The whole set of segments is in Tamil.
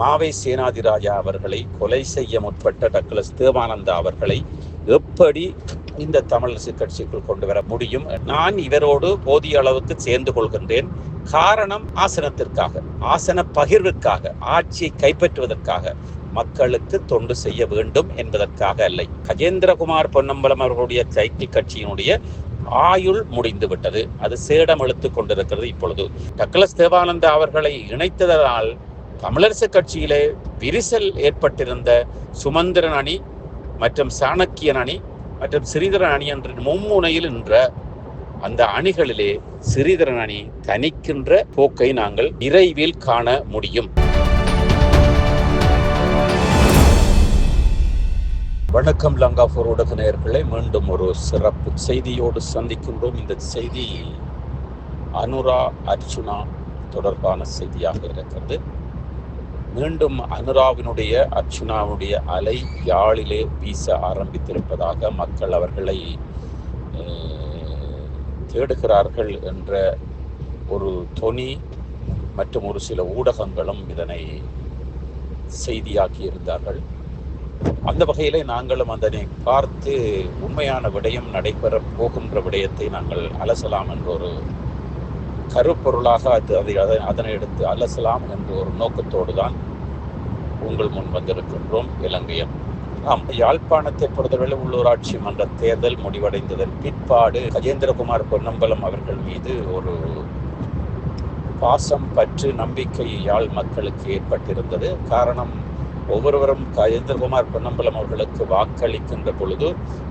மாவை சேனாதிராஜா அவர்களை கொலை செய்ய முற்பட்ட டக்ளஸ் தேவானந்தா அவர்களை எப்படி இந்த தமிழரசு கட்சிக்குள் கொண்டு வர முடியும்? நான் இவரோடு போதிய அளவுக்கு சேர்ந்து கொள்கின்றேன். காரணம் ஆசனத்திற்காக ஆசன பகிர்வுக்காக ஆட்சியை கைப்பற்றுவதற்காக மக்களுக்கு தொண்டு செய்ய வேண்டும் என்பதற்காக இல்லை கஜேந்திரகுமார் பொன்னம்பலம் அவர்களுடைய சைக்கிள் கட்சியினுடைய ஆயுள் முடிந்து விட்டது. அது சேடம் எழுத்து கொண்டிருக்கிறது இப்பொழுது. டக்ளஸ் தேவானந்தா அவர்களை இணைத்ததால் தமிழரசு கட்சியிலே விரிசல் ஏற்பட்டிருந்த சுமந்திரன் அணி மற்றும் சாணக்கியன் அணி மற்றும் சிறிதரன் அணி என்ற மும்முனையில் நின்ற அந்த அணிகளிலே சிறிதரன் அணி தனிக்கின்ற போக்கை நாங்கள் விரைவில் காண முடியும். வணக்கம் லங்காபூர் ஊடக நேர்களை மீண்டும் ஒரு சிறப்பு செய்தியோடு சந்திக்கின்றோம். இந்த செய்தி அனுரா அர்ச்சுனா தொடர்பான செய்தியாக இருக்கிறது. மீண்டும் அனுராவினுடைய அர்ச்சுனாவுடைய அலை யாழிலே வீச ஆரம்பித்திருப்பதாக மக்கள் அவர்களை தேடுகிறார்கள் என்ற ஒரு தொனி மற்றும் ஒரு சில ஊடகங்களும் இதனை செய்தியாக்கி இருந்தார்கள் அந்த வகையிலே நாங்களும் அதனை பார்த்து உண்மையான விடயம் நடைபெற போகின்ற விடயத்தை நாங்கள் அலசலாம் என்ற ஒரு கருப்பொருளாக அது அதை அதனை எடுத்து அலசலாம் என்ற ஒரு நோக்கத்தோடு தான் உங்கள் முன் வந்திருக்கின்றோம் இலங்கையம் ஆம் யாழ்ப்பாணத்தை பொறுத்தவரை உள்ளூராட்சி மன்ற தேர்தல் முடிவடைந்ததன் பிற்பாடு கஜேந்திரகுமார் பொன்னம்பலம் அவர்கள் மீது ஒரு பாசம் பற்று நம்பிக்கை யாழ் மக்களுக்கு ஏற்பட்டிருந்தது. காரணம் ஒவ்வொருவரும் கஜேந்திரகுமார் பொன்னம்பலம் அவர்களுக்கு வாக்களிக்கின்ற பொழுது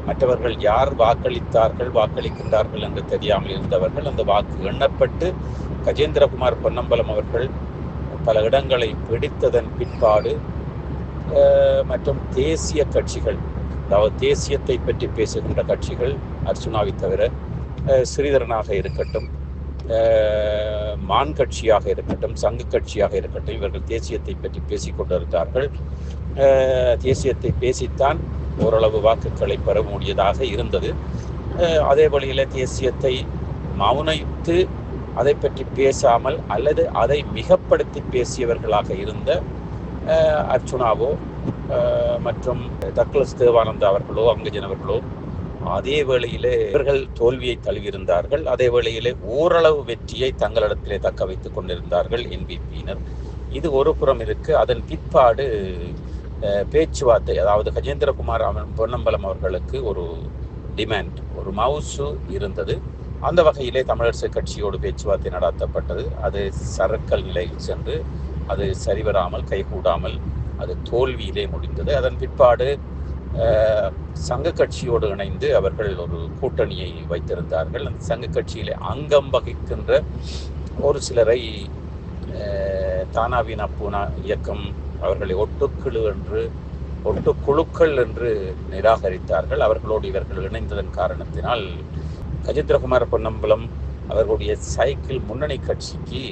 மற்றவர்கள் யார் வாக்களித்தார்கள் வாக்களிக்கின்றார்கள் என்று தெரியாமல் இருந்தவர்கள் அந்த வாக்கு எண்ணப்பட்டு கஜேந்திரகுமார் பொன்னம்பலம் அவர்கள் பல இடங்களை பிடித்ததன் பின்பாடு மற்றும் தேசிய கட்சிகள் அதாவது தேசியத்தை பற்றி பேசுகின்ற கட்சிகள் அர்ச்சுனாவை தவிர ஸ்ரீதரனாக இருக்கட்டும் மான் கட்சியாக இருக்கட்டும் சங்கு கட்சியாக இருக்கட்டும் இவர்கள் தேசியத்தை பற்றி பேசிக் கொண்டிருந்தார்கள். தேசியத்தை பேசித்தான் ஓரளவு வாக்குகளை பெற முடியதாக இருந்தது. அதே வழியில் தேசியத்தை மௌனித்து அதை பற்றி பேசாமல் அல்லது அதை மிகப்படுத்தி பேசியவர்களாக இருந்த அர்ச்சுனாவோ மற்றும் தக்லஸ் தேவானந்தா அவர்களோ அங்கஜனவர்களோ அதே வேளையிலே இவர்கள் தோல்வியை தழுவியிருந்தார்கள். அதே வேளையிலே ஓரளவு வெற்றியை தங்களிடத்திலே தக்க வைத்துக் கொண்டிருந்தார்கள் என்பிபியினர். இது ஒரு புறம் இருக்கு. அதன் பிற்பாடு பேச்சுவார்த்தை அதாவது கஜேந்திரகுமார் பொன்னம்பலம் அவர்களுக்கு ஒரு டிமாண்ட் ஒரு மவுசு இருந்தது. அந்த வகையிலே தமிழரசு கட்சியோடு பேச்சுவார்த்தை நடத்தப்பட்டது. அது சரக்கல் நிலையில் சென்று அது சரிவராமல் கைகூடாமல் அது தோல்வியிலே முடிந்தது. அதன் பிற்பாடு சங்க கட்சியோடு இணைந்து அவர்கள் ஒரு கூட்டணியை வைத்திருந்தார்கள். அந்த சங்க கட்சியிலே அங்கம் வகிக்கின்ற ஒரு சிலரை தானாவினா பூனா இயக்கம் அவர்களை ஒட்டுக்குழு என்று ஒட்டுக்குழுக்கள் என்று நிராகரித்தார்கள். அவர்களோடு இவர்கள் இணைந்ததன் காரணத்தினால் கஜேந்திரகுமார் பொன்னம்பலம் அவர்களுடைய சைக்கிள் முன்னணி கட்சிக்கு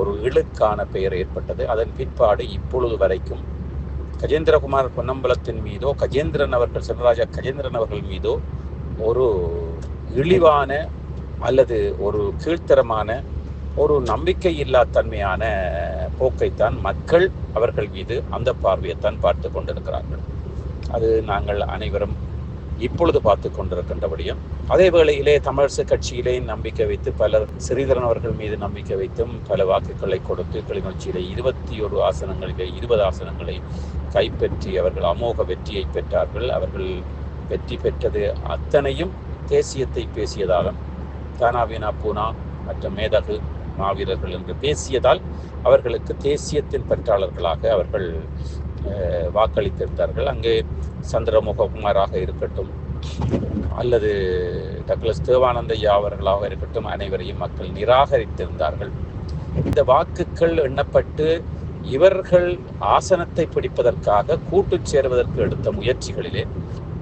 ஒரு இழுக்கான பெயர் ஏற்பட்டது. அதன் பிற்பாடு இப்பொழுது வரைக்கும் கஜேந்திரகுமார் பொன்னம்பலத்தின் மீதோ கஜேந்திரன் அவர்கள் செல்வராஜா கஜேந்திரன் அவர்கள் மீதோ ஒரு இழிவான அல்லது ஒரு கீழ்த்தரமான ஒரு நம்பிக்கையில்லா தன்மையான போக்கைத்தான் மக்கள் அவர்கள் மீது அந்த பார்வையைத்தான் பார்த்து கொண்டிருக்கிறார்கள். அது நாங்கள் அனைவரும் இப்பொழுது பார்த்து கொண்டிருக்கின்றபடியும் அதே வேளையிலே தமிழரசு கட்சியிலே நம்பிக்கை வைத்து பலர் சிறிதரன் அவர்கள் மீது நம்பிக்கை வைத்தும் பல வாக்குகளை கொடுத்து கிளிநொச்சியிலே இருபத்தி ஒரு ஆசனங்களிலே இருபது ஆசனங்களை கைப்பற்றி அவர்கள் அமோக வெற்றியை பெற்றார்கள். அவர்கள் வெற்றி பெற்றது அத்தனையும் தேசியத்தை பேசியதாலும் தானாவினா பூனா மற்றும் மேதகு மாவீரர்கள் என்று பேசியதால் அவர்களுக்கு தேசியத்தின் பற்றாளர்களாக அவர்கள் வாக்களித்திருந்தார்கள். அங்கே சந்திரமுககுமாராக இருக்கட்டும் அல்லது டக்ளஸ் தேவானந்தையா அவர்களாக இருக்கட்டும் அனைவரையும் மக்கள் நிராகரித்திருந்தார்கள். இந்த வாக்குகள் எண்ணப்பட்டு இவர்கள் ஆசனத்தை பிடிப்பதற்காக கூட்டு சேருவதற்கு எடுத்த முயற்சிகளிலே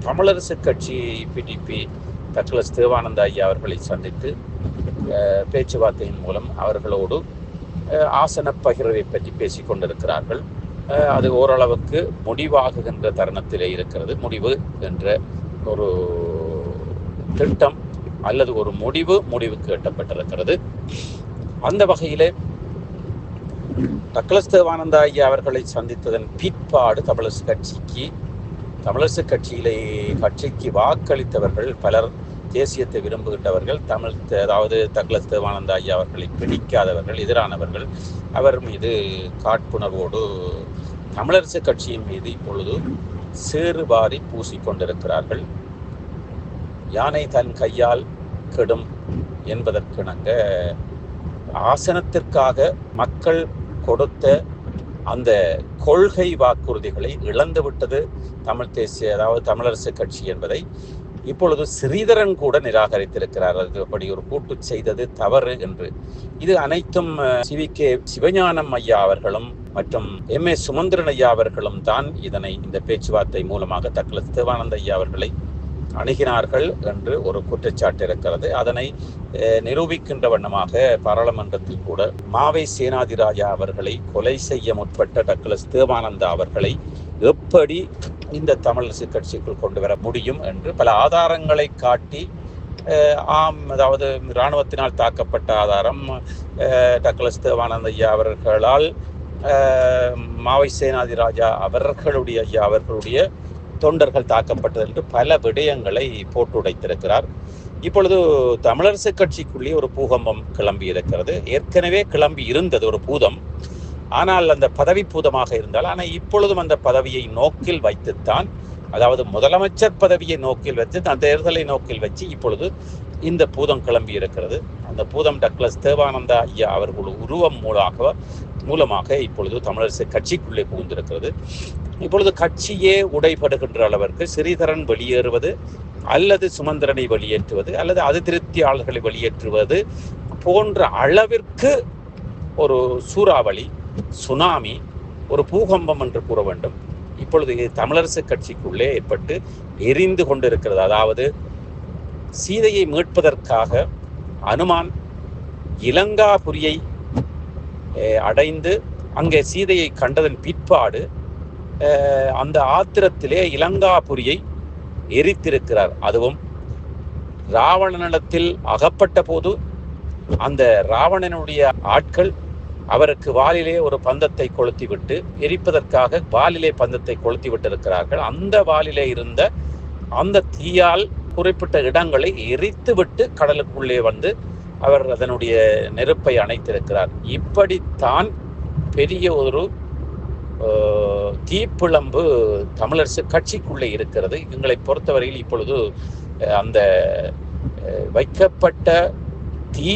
தமிழரசு கட்சி பிடிபி டக்ளஸ் தேவானந்த ஐயா அவர்களை சந்தித்து பேச்சுவார்த்தையின் மூலம் அவர்களோடு ஆசன பகிர்வை பற்றி பேசிக் கொண்டிருக்கிறார்கள். அது ஓரளவுக்கு முடிவாகுகின்ற தருணத்திலே இருக்கிறது. முடிவு என்ற ஒரு திட்டம் அல்லது ஒரு முடிவு முடிவுக்கு எட்டப்பட்டிருக்கிறது. அந்த வகையிலே டக்ளஸ் தேவானந்தா ஐயா அவர்களை சந்தித்ததன் பிற்பாடு தமிழரசு கட்சிக்கு தமிழரசு கட்சியிலே கட்சிக்கு வாக்களித்தவர்கள் பலர் தேசியத்தை விரும்புகின்றவர்கள் தமிழ் அதாவது தக்ளஸ் தேவானந்தா ஐயா அவர்களை பிடிக்காதவர்கள் எதிரானவர்கள் அவர் மீது காட்புணர்வோடு தமிழரசு கட்சியின் மீது இப்பொழுது சேறுபாரி பூசிக்கொண்டிருக்கிறார்கள். யானை தன் கையால் கெடும் என்பதற்கிணங்க ஆசனத்திற்காக மக்கள் கொடுத்த அந்த கொள்கை வாக்குறுதிகளை இழந்துவிட்டது தமிழ் தேசிய அதாவது தமிழரசு கட்சி என்பதை இப்பொழுது ஸ்ரீதரன் கூட நிராகரித்திருக்கிறார். அது அப்படி ஒரு கூட்டு செய்தது தவறு என்று. இது அனைத்தும் சிவி கே சிவஞானம் ஐயா அவர்களும் மற்றும் எம் ஏ சுமந்திரன் ஐயா அவர்களும் தான் இதனை இந்த பேச்சுவார்த்தை மூலமாக தக்கல தேவானந்த ஐயா அவர்களை அணுகினார்கள் என்று ஒரு குற்றச்சாட்டு இருக்கிறது. அதனை நிரூபிக்கின்ற வண்ணமாக பாராளுமன்றத்தில் கூட மாவை சேனாதிராஜா அவர்களை கொலை செய்ய முற்பட்ட டக்ளஸ் தேவானந்தா அவர்களை எப்படி இந்த தமிழரசு கட்சிக்குள் கொண்டு வர முடியும் என்று பல ஆதாரங்களை காட்டி ஆம் அதாவது இராணுவத்தினால் தாக்கப்பட்ட ஆதாரம் டக்ளஸ் தேவானந்த ஐயா அவர்களால் மாவை சேனாதி ராஜா அவர்களுடைய ஐயா அவர்களுடைய தொண்டர்கள் தாக்கப்பட்டது என்று பல விடயங்களை போட்டு உடைத்திருக்கிறார் இப்பொழுது தமிழரசு கட்சிக்குள்ளே ஒரு பூகம்பம் கிளம்பி இருக்கிறது ஏற்கனவே கிளம்பி இருந்தது ஒரு பூதம். ஆனால் அந்த பதவி பூதமாக இருந்தால் ஆனால் இப்பொழுதும் அந்த பதவியை நோக்கில் வைத்துத்தான் அதாவது முதலமைச்சர் பதவியை நோக்கில் வச்சு அந்த தேர்தலை நோக்கில் வச்சு இப்பொழுது இந்த பூதம் கிளம்பி இருக்கிறது. அந்த பூதம் டக்ளஸ் தேவானந்தா ஐயா அவர்கள் உருவம் மூலமாக மூலமாக இப்பொழுது தமிழரசு கட்சிக்குள்ளே புகுந்திருக்கிறது. இப்பொழுது கட்சியே உடைபடுகின்ற அளவிற்கு ஸ்ரீதரன் வெளியேறுவது அல்லது சுமந்திரனை வெளியேற்றுவது அல்லது அதிருப்தியாளர்களை வெளியேற்றுவது போன்ற அளவிற்கு ஒரு சூறாவளி சுனாமி ஒரு பூகம்பம் என்று கூற வேண்டும். இப்பொழுது தமிழரசு கட்சிக்குள்ளே ஏற்பட்டு எரிந்து கொண்டிருக்கிறது. அதாவது சீதையை மீட்பதற்காக அனுமான் இலங்காபுரியை அடைந்து அங்கே சீதையை கண்டதன் பிற்பாடு அந்த ஆத்திரத்திலே இலங்காபுரியை எரித்திருக்கிறார். அதுவும் ராவணனிடத்தில் அகப்பட்ட போது அந்த ராவணனுடைய ஆட்கள் அவருக்கு வாலிலே ஒரு பந்தத்தை கொளுத்தி விட்டு எரிப்பதற்காக வாலிலே பந்தத்தை கொளுத்தி விட்டிருக்கிறார்கள் அந்த வாலிலே இருந்த அந்த தீயால் குறிப்பிட்ட இடங்களை எரித்து விட்டு கடலுக்குள்ளே வந்து அவர் அதனுடைய நெருப்பை அணைத்திருக்கிறார். இப்படித்தான் பெரிய ஒரு தீப்பிழம்பு தமிழரசு கட்சிக்குள்ளே இருக்கிறது. எங்களை பொறுத்தவரையில் இப்பொழுது அந்த வைக்கப்பட்ட தீ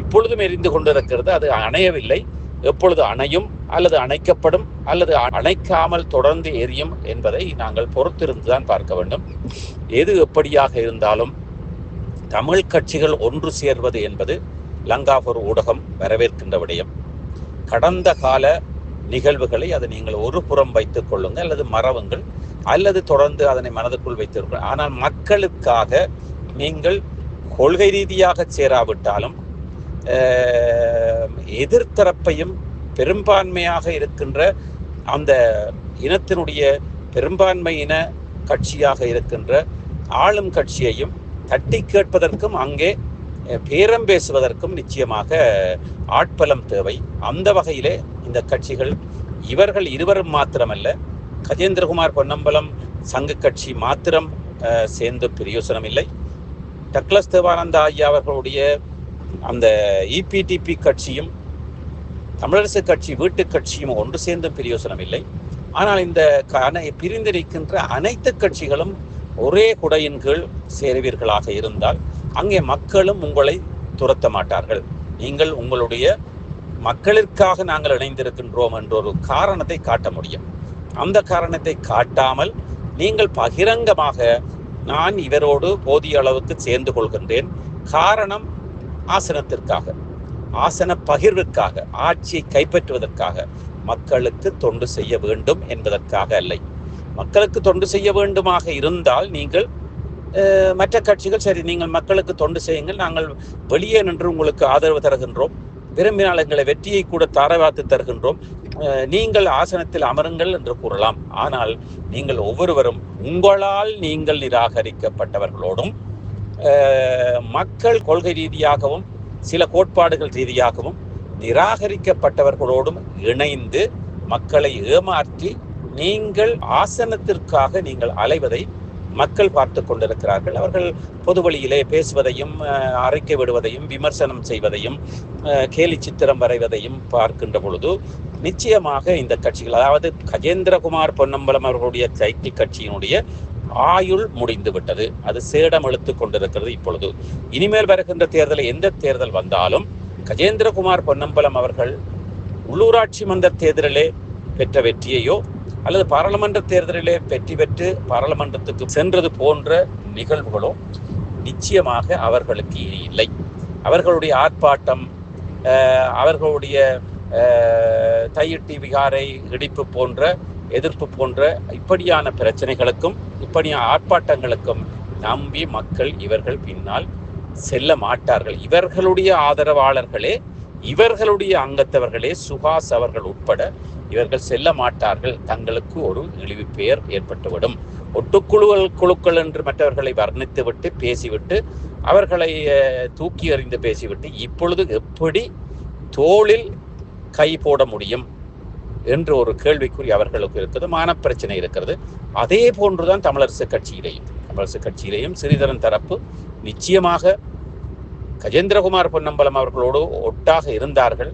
இப்பொழுதும் எரிந்து கொண்டிருக்கிறது. அது அணையவில்லை. எப்பொழுது அணையும் அல்லது அணைக்கப்படும் அல்லது அணைக்காமல் தொடர்ந்து எரியும் என்பதை நாங்கள் பொறுத்திருந்துதான் பார்க்க வேண்டும். எது எப்படியாக இருந்தாலும் தமிழ் கட்சிகள் ஒன்று சேர்வது என்பது லங்காபூர் ஊடகம் வரவேற்கின்ற விடயம். கடந்த கால நிகழ்வுகளை அதை நீங்கள் ஒரு புறம் வைத்துக் கொள்ளுங்கள் அல்லது மறவுங்கள் அல்லது தொடர்ந்து அதனை மனதுக்குள் வைத்திருக்க ஆனால் மக்களுக்காக நீங்கள் கொள்கை ரீதியாக சேராவிட்டாலும் எதிர்த்தரப்பையும் பெரும்பான்மையாக இருக்கின்ற அந்த இனத்தினுடைய பெரும்பான்மை இன கட்சியாக இருக்கின்ற ஆளும் கட்சியையும் தட்டி கேட்பதற்கும் அங்கே பேரம் பேசுவதற்கும் நிச்சயமாக ஆட்பலம் தேவை. அந்த வகையிலே இந்த கட்சிகள் இவர்கள் இருவரும் மாத்திரமல்ல கஜேந்திரகுமார் பொன்னம்பலம் சங்க கட்சி மாத்திரம் சேர்ந்து பிரயோசனம் இல்லை டக்ளஸ் தேவானந்தா ஐயா அவர்களுடைய அந்த இபிடிபி கட்சியும் தமிழரசு கட்சி வீட்டு கட்சியும் ஒன்று சேர்ந்தும் பிரயோசனம் இல்லை. ஆனால் இந்த பிரிந்திருக்கின்ற அனைத்து கட்சிகளும் ஒரே குடையின் கீழ் சேருவீர்களாக இருந்தால் அங்கே மக்களும் உங்களை துரத்த மாட்டார்கள். நீங்கள் உங்களுடைய மக்களிற்காக நாங்கள் இணைந்திருக்கின்றோம் என்ற ஒரு காரணத்தை காட்ட முடியும். அந்த காரணத்தை காட்டாமல் நீங்கள் பகிரங்கமாக நான் இவரோடு போதிய அளவுக்கு சேர்ந்து கொள்கின்றேன். காரணம் ஆசனத்திற்காக ஆசன பகிர்வுக்காக ஆட்சியை கைப்பற்றுவதற்காக மக்களுக்கு தொண்டு செய்ய வேண்டும் என்பதற்காக இல்லை மக்களுக்கு தொண்டு செய்ய வேண்டுமாக இருந்தால் நீங்கள் மற்ற கட்சிகள் சரி நீங்கள் மக்களுக்கு தொண்டு செய்யுங்கள் நாங்கள் வெளியே நின்று உங்களுக்கு ஆதரவு தருகின்றோம் விரும்பினால் எங்களை வெற்றியை கூட தாரவாத்து தருகின்றோம் நீங்கள் ஆசனத்தில் அமருங்கள் என்று கூறலாம். ஆனால் நீங்கள் ஒவ்வொருவரும் உங்களால் நீங்கள் நிராகரிக்கப்பட்டவர்களோடும் மக்கள் கொள்கை ரீதியாகவும் சில கோட்பாடுகள் ரீதியாகவும் நிராகரிக்கப்பட்டவர்களோடும் இணைந்து மக்களை ஏமாற்றி நீங்கள் ஆசனத்திற்காக நீங்கள் அலைவதை மக்கள் பார்த்து கொண்டிருக்கிறார்கள். அவர்கள் பொது வழியிலே பேசுவதையும் அஹ், விடுவதையும் விமர்சனம் செய்வதையும் கேலி சித்திரம் வரைவதையும் பார்க்கின்ற பொழுது நிச்சயமாக இந்த கட்சிகள் அதாவது கஜேந்திரகுமார் பொன்னம்பலம் அவர்களுடைய சைக்கிள் கட்சியினுடைய ஆயுள் முடிந்துவிட்டது அது சேடம் எழுத்து கொண்டிருக்கிறது இப்பொழுது. இனிமேல் வருகின்ற தேர்தலில் எந்த தேர்தல் வந்தாலும் கஜேந்திரகுமார் பொன்னம்பலம் அவர்கள் உள்ளூராட்சி மன்ற தேர்தலிலே பெற்ற வெற்றியையோ அல்லது பாராளுமன்ற தேர்தலிலே வெற்றி பெற்று பாராளுமன்றத்துக்கு சென்றது போன்ற நிகழ்வுகளோ நிச்சயமாக அவர்களுக்கு இனி இல்லை. அவர்களுடைய ஆர்ப்பாட்டம் அவர்களுடைய தையிட்டி விகாரை இடிப்பு போன்ற எதிர்ப்பு போன்ற இப்படியான பிரச்சனைகளுக்கும் இப்படியான ஆர்ப்பாட்டங்களுக்கும் நம்பி மக்கள் இவர்கள் பின்னால் செல்ல மாட்டார்கள். இவர்களுடைய ஆதரவாளர்களே இவர்களுடைய அங்கத்தவர்களே சுகாஸ் அவர்கள் உட்பட இவர்கள் செல்ல மாட்டார்கள். தங்களுக்கு ஒரு இழிவு பெயர் ஏற்பட்டுவிடும். ஒட்டுக்குழுவல் குழுக்கள் என்று மற்றவர்களை வர்ணித்துவிட்டு பேசிவிட்டு அவர்களை தூக்கி எறிந்து பேசிவிட்டு இப்பொழுது எப்படி தோளில் கை போட முடியும்? என்று ஒரு கேள்விக்குறி அவர்களுக்கு இருக்கிறது மானப்பிரச்சனை இருக்கிறது. அதே போன்றுதான் தமிழரசு கட்சியிலேயும். தமிழரசு கட்சியிலேயும் சிறிதரன் தரப்பு நிச்சயமாக கஜேந்திரகுமார் பொன்னம்பலம் அவர்களோடு ஒட்டாக இருந்தார்கள்.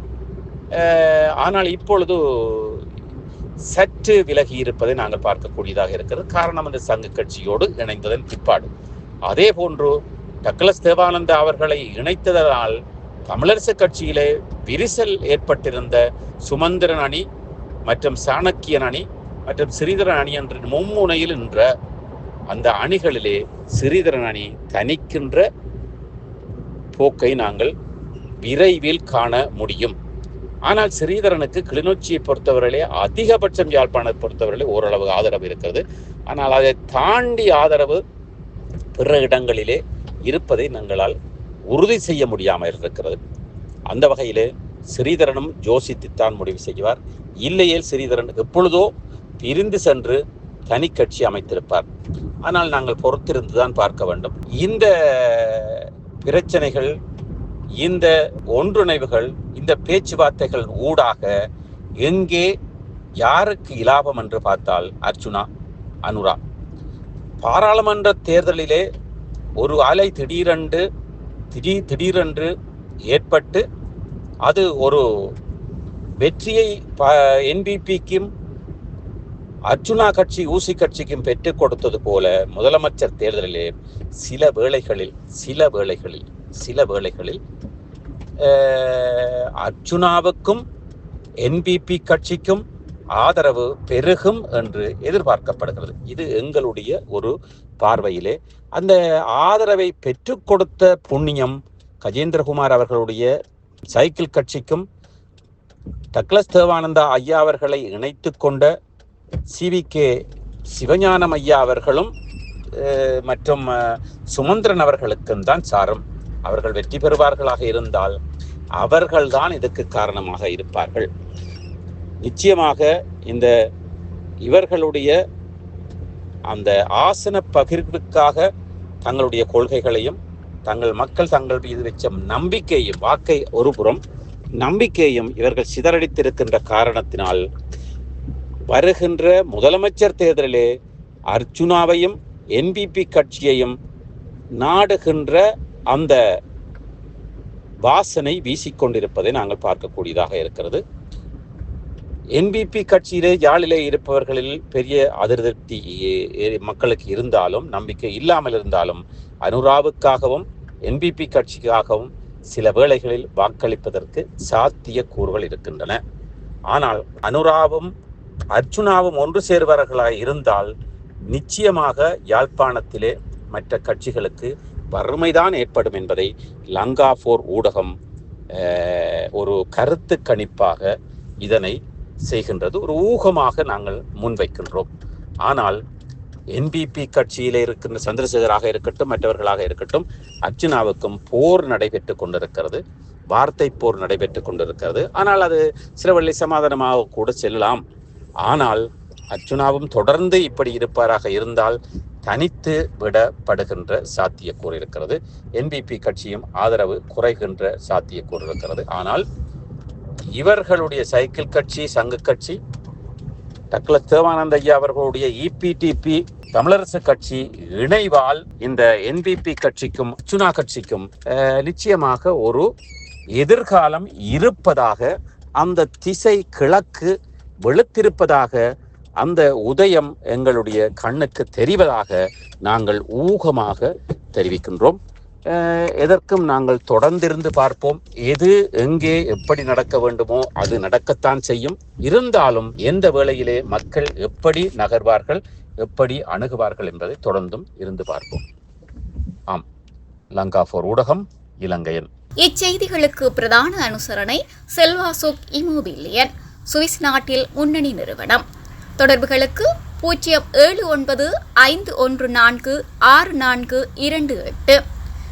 ஆனால் இப்பொழுது சற்று விலகி இருப்பதை நாங்கள் பார்க்கக்கூடியதாக இருக்கிறது. காரணம் அந்த சங்க கட்சியோடு இணைந்ததன் பிற்பாடு. அதே போன்று டக்ளஸ் தேவானந்தா அவர்களை இணைத்ததனால் தமிழரசு கட்சியிலே விரிசல் ஏற்பட்டிருந்த சுமந்திரன் அணி மற்றும் சாணக்கியன் அணி மற்றும் சிறிதரன் அணி என்ற மும்முனையில் நின்ற அந்த அணிகளிலே சிறிதரன் அணி தனிக்கின்ற போக்கை நாங்கள் விரைவில் காண முடியும். ஆனால் ஸ்ரீதரனுக்கு கிளிநொச்சியை பொறுத்தவரையிலே அதிகபட்சம் யாழ்ப்பாணத்தை பொறுத்தவரையிலே ஓரளவு ஆதரவு இருக்கிறது. ஆனால் அதை தாண்டி ஆதரவு பிற இடங்களிலே இருப்பதை நாங்களால் உறுதி செய்ய முடியாமல் இருக்கிறது. அந்த வகையிலே ஸ்ரீதரனும் ஜோசித்துத்தான் முடிவு செய்வார். இல்லையேல் ஸ்ரீதரன் எப்பொழுதோ பிரிந்து சென்று தனி கட்சி அமைத்திருப்பார். ஆனால் நாங்கள் பொறுத்திருந்துதான் பார்க்க வேண்டும். இந்த பிரச்சனைகள் இந்த ஒன்றுணைவுகள் இந்த பேச்சுவார்த்தைகள் ஊடாக எங்கே யாருக்கு இலாபம் என்று பார்த்தால் அர்ச்சுனா அனுரா. பாராளுமன்ற தேர்தலிலே ஒரு அலை திடீரென்று திடீர் திடீரென்று ஏற்பட்டு அது ஒரு வெற்றியை என்பிபிக்கும் அர்ஜுனா கட்சி ஊசி கட்சிக்கும் பெற்றுக் கொடுத்தது போல முதலமைச்சர் தேர்தலிலே சில வேளைகளில் சில வேளைகளில் சில வேளைகளில் அர்ஜுனாவுக்கும் என்பிபி கட்சிக்கும் ஆதரவு பெருகும் என்று எதிர்பார்க்கப்படுகிறது. இது எங்களுடைய ஒரு பார்வையிலே. அந்த ஆதரவை பெற்றுக் கொடுத்த புண்ணியம் கஜேந்திரகுமார் அவர்களுடைய சைக்கிள் கட்சிக்கும் டக்ளஸ் தேவானந்தா ஐயா அவர்களை இணைத்து கொண்ட சிவிகே சிவஞானம் ஐயா அவர்களும் மற்றும் சுமந்திரன் அவர்களுக்கும் தான் சாரும். அவர்கள் வெற்றி பெறுவார்களாக இருந்தால் அவர்கள்தான் இதுக்கு காரணமாக இருப்பார்கள். நிச்சயமாக இந்த இவர்களுடைய அந்த ஆசன பகிர்வுக்காக தங்களுடைய கொள்கைகளையும் தங்கள் மக்கள் தங்கள் மீது வச்ச நம்பிக்கையும் வாக்கை ஒருபுறம் நம்பிக்கையும் இவர்கள் சிதறடித்திருக்கின்ற காரணத்தினால் வருகின்ற முதலமைச்சர் தேர்தலிலே அர்ஜுனாவையும் என்பிபி கட்சியையும் நாடுகின்ற அந்த வாசனை வீசிக்கொண்டிருப்பதை நாங்கள் பார்க்கக்கூடியதாக இருக்கிறது. என்பிபி கட்சியிலே யாழிலே இருப்பவர்களில் பெரிய அதிருப்தி மக்களுக்கு இருந்தாலும் நம்பிக்கை இல்லாமல் இருந்தாலும் அனுராவுக்காகவும் என்பிபி கட்சிக்காகவும் சில வேளைகளில் வாக்களிப்பதற்கு சாத்திய கூறுகள் இருக்கின்றன. ஆனால் அனுராவும் அர்ஜுனாவும் ஒன்று சேர்வர்களாக இருந்தால் நிச்சயமாக யாழ்ப்பாணத்திலே மற்ற கட்சிகளுக்கு வறுமைதான் ஏற்படும் என்பதை லங்கா போர் ஊடகம் ஒரு கருத்து கணிப்பாக இதனை செய்கின்றது. ஒரு ஊகமாக நாங்கள் முன்வைக்கின்றோம். ஆனால் என்பிபி கட்சியில் இருக்கின்ற சந்திரசேகராக இருக்கட்டும் மற்றவர்களாக இருக்கட்டும் அர்ஜுனாவுக்கும் போர் நடைபெற்று கொண்டிருக்கிறது. வார்த்தை போர் நடைபெற்று கொண்டிருக்கிறது. ஆனால் அது சில வழி சமாதானமாக கூட செல்லலாம். ஆனால் அர்ஜுனாவும் தொடர்ந்து இப்படி இருப்பாராக இருந்தால் தனித்து விடப்படுகின்ற சாத்தியக்கூறு இருக்கிறது. என்பிபி கட்சியும் ஆதரவு குறைகின்ற சாத்தியக்கூறு இருக்கிறது. ஆனால் இவர்களுடைய சைக்கிள் கட்சி சங்க கட்சி டக்ல தேவானந்த ஐயா அவர்களுடைய இபிடிபி தமிழரசு கட்சி இணைவால் இந்த என்பிபி கட்சிக்கும் சுனா கட்சிக்கும் அஹ், நிச்சயமாக ஒரு எதிர்காலம் இருப்பதாக அந்த திசை கிழக்கு வெளுத்திருப்பதாக அந்த உதயம் எங்களுடைய கண்ணுக்கு தெரிவதாக நாங்கள் ஊகமாக தெரிவிக்கின்றோம். எதற்கும் நாங்கள் தொடர்ந்திருந்து பார்ப்போம். எது எங்கே எப்படி நடக்க வேண்டுமோ அது நடக்கத்தான் செய்யும். இருந்தாலும் எந்த வேளையிலே மக்கள் எப்படி நகர்வார்கள் எப்படி அணுகுவார்கள் என்பதை தொடர்ந்தும் இருந்து பார்ப்போம். ஆம். லங்கா போர் ஊடகம் இலங்கையன். இச்செய்திகளுக்கு பிரதான அனுசரணை செல்வாசோக் இமோபிலியன் சுவிஸ் நாட்டில் முன்னணி நிறுவனம். தொடர்புகளுக்கு பூஜ்ஜியம் ஏழு ஒன்பது ஐந்து ஒன்று நான்கு ஆறு நான்கு இரண்டு எட்டு.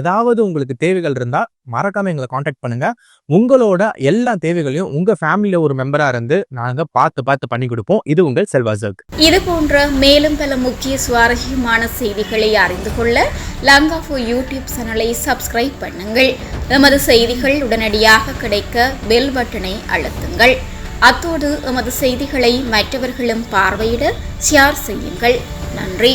ஏதாவது உங்களுக்கு தேவைகள் இருந்தால் மறக்காம எங்களை காண்டாக்ட் பண்ணுங்க. உங்களோட எல்லா தேவைகளையும் உங்க ஃபேமிலியில ஒரு மெம்பரா இருந்து நாங்கள் பார்த்து பார்த்து பண்ணி கொடுப்போம். இது உங்கள் செல்வாசக் இது போன்ற மேலும் பல முக்கிய சுவாரஸ்யமான செய்திகளை அறிந்து கொள்ள லங்காஃபோ யூடியூப் சேனலை சப்ஸ்கிரைப் பண்ணுங்கள். எமது செய்திகள் உடனடியாக கிடைக்க பெல் பட்டனை அழுத்துங்கள். அத்தோடு எமது செய்திகளை மற்றவர்களும் பார்வையிட ஷேர் செய்யுங்கள். நன்றி.